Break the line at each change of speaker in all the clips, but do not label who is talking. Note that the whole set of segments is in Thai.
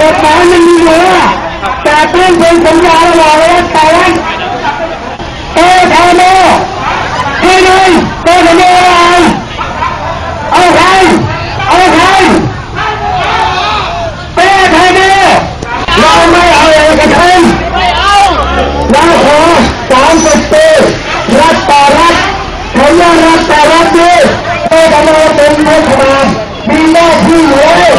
กฎหมายมันมีอยู่แล้วแต่ต้องเป็นสัญญาระหว่างรัฐต่อรัฐเอทาโมที่หนึ่งเป็นสัญญาอะไรเอาใครเอาใครเป้ไทยเนี่ยเราไม่เอาเอกชนเราขอสามสิบปีรัฐต่อรัฐผมว่ารัฐต่อรัฐดีเป้ทาโมเป็นรัฐบาลมีหน้าที่อยู่แล้ว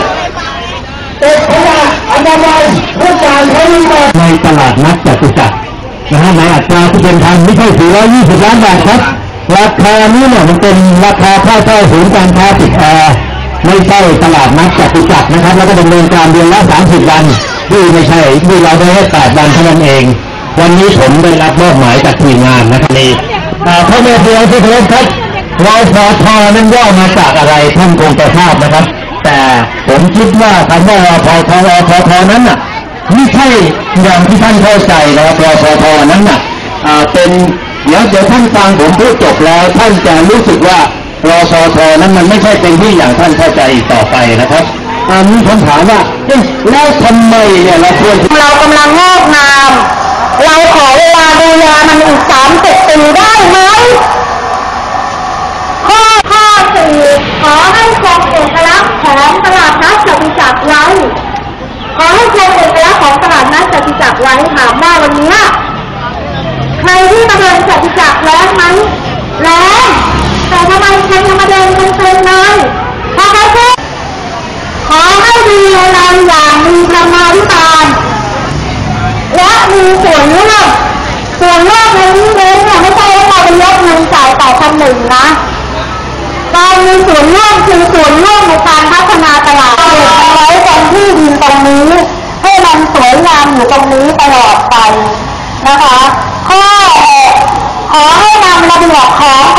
เอกขยะอนามัยทุกอย่างเขามีหมด
ใน ตลาดนัดจตุจักรนะฮะในอัตราที่เป็นธรรมไม่ใช่ 420 ล้านบาทครับ ราคานี้เนี่ยมันเป็นราคาค่าเช่าศูนย์การค้าติดแอร์ไม่ใช่ตลาดนัดจตุจักรนะครับ แล้วก็ดำเนินการเดือนละ 30 วันที่ไม่ใช่ที่เราได้แค่8วันเท่านั้นเอง วันนี้ผมได้รับมอบหมายจากทีมงานนะครับนี่อ่าพ่อแม่พี่น้องที่เคารพครับเราพอทอนั้นย่อมาจากอะไรท่านคงจะทราบนะครับ แต่ผมคิดว่าคำว่ารอพอทอรอพอทอนั้นน่ะ ไม่ใช่อย่างที่ท่านเข้าใจนะครับรอพอทอนั้นน่ะอ่าเป็นเดี๋ยวเดี๋ยวท่านฟังผมพูดจบแล้วท่านจะรู้สึกว่ารอพอทอนั้นมันไม่ใช่เป็นที่อย่างท่านเข้าใจอีกต่อไปนะครับอันนี้ผมถามว่าเอ๊ะแล้วทำไมเนี่ยเราควร
เรากำลังงอกงาม เราขอเวลาดูแลมันอีกสามสิบปีได้ไหมข้อข้อสี่ขอให้คงเอกลักษณ์ของตลาด ไว้ถามว่าวันนี้ใครที่มาเดินจตุจักรแล้งไหมแล้งแต่ทำไมใครยังมาเดินกันเต็มเลยเพราะเขาพูดขอให้ดูแลเราอย่างมีธรรมาภิบาลและมีส่วนร่วมส่วนร่วมในนี้เองเนี่ยไม่ใช่ว่าเราไปยกเงินจ่ายต่อพันหนึ่งนะการมีส่วนร่วมคือส่วนร่วมในการพัฒนาต สวยงามอยู่ตรงนี้ตลอดไปนะคะข้อขอให้นำระเบียบของ